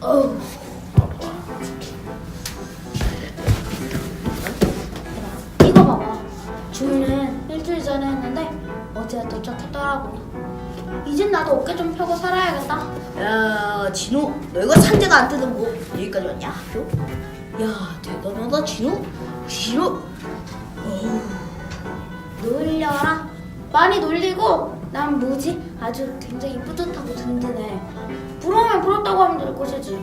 어우. 이거 봐봐. 주문은 일주일 전에 했는데 어제 도착했더라고. 이젠 나도 어깨 좀 펴고 살아야겠다. 야 진우 너 이거 상자가 안 뜯은 거 여기까지 왔냐 학교? 야 대단하다 진우 진우 어우 놀려라. 많이 놀리고 난 뭐지? 아주 굉장히 뿌듯하고 하면 될 것이지.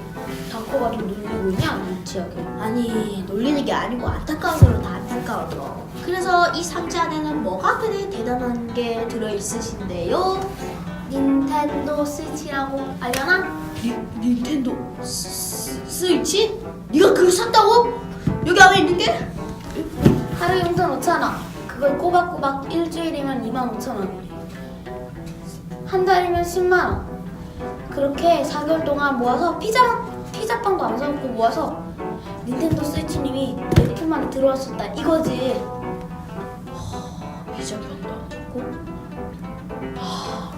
다 커가지고 놀리고 있냐? 유치하게. 아니 놀리는 게 아니고 안타까워서 다 안타까워서 그래서 이 상자 안에는 뭐가 그리 대단한 게 들어있으신데요? 닌텐도 스위치라고 알려나? 니, 닌텐도 스, 스- 스위치? 네가 그걸 샀다고? 여기 안에 있는 게? 하루에 용돈 5천원. 그걸 꼬박꼬박 일주일이면 2만 5천원. 한 달이면 10만원. 그렇게 4개월 동안 모아서 피자, 피자빵도 안 사먹고 모아서 닌텐도 스위치님이 몇푼 만에 들어왔었다. 이거지. 샀고 아,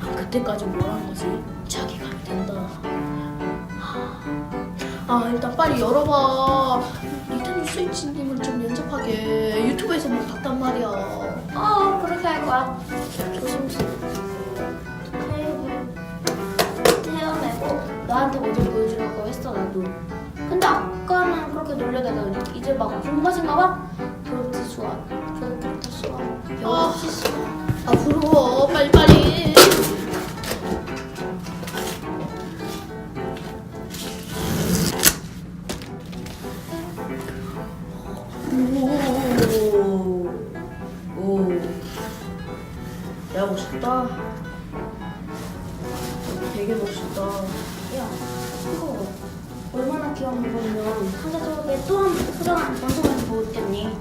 난 그때까지 뭘 한 거지? 자기가 안 된다 아 일단 빨리 열어봐 닌텐도 스위치님을 좀 연접하게 유튜브에서 뭐 봤단 말이야 어, 그렇게 할 거야. 조심스레. 테 너한테 먼저 보여주려고 했어, 나도. 근데 아까는 그렇게 놀려대더니 이제 막 궁금하신가 봐? 그렇지, 좋아. 그렇게 좋아. 아. 역시 좋아. 아 부러워 빨리 빨리 오 오 야 멋있다 되게 멋있다 야, 이거 얼마나 귀여운 거면 상자 속에 또 한 소중한 방송을 보고 있겠니?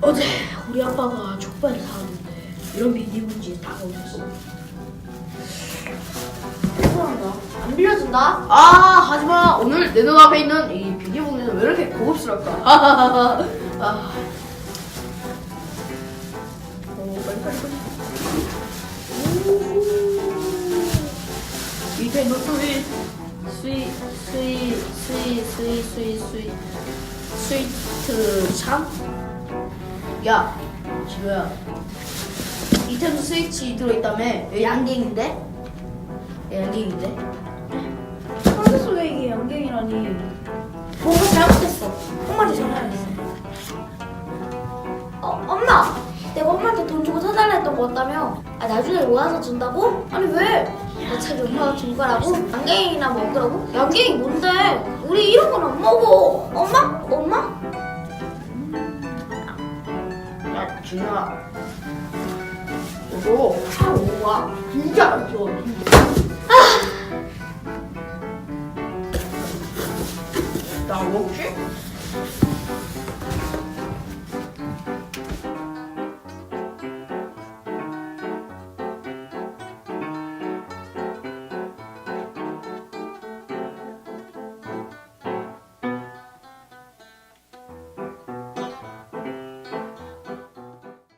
어제 우리 아빠가 족발을 사왔는데 이런 비닐봉지에 다 넣어줬어 죄송합니다. 안 빌려준다? 아 하지마 오늘 내 눈앞에 있는 이 비닐봉지는 왜 이렇게 고급스럽까 아. 닌텐도 스윗 스윗 스윗 스윗 스윗 스윗 스윗 스위트 참? 야 지우야 닌텐도 스위치 들어있다며 여기 양갱인데? 양갱인데? 상자 속에 이게 양갱이라니. 뭔가 잘못했어. 엄마한테 전화해야겠어. 어, 엄마! 내가 엄마한테 돈 주고 사달라 했던 거 같다며? 아, 나중에 모아서 준다고? 아니, 왜? 어차피 엄마가 준 거라고? 양갱이나 먹으라고? 양갱이 뭔데? 우리 이런 건 안 먹어. 엄마? 엄마? 야, 준아. 너도 사오가 진짜 안 좋아. 나 먹지?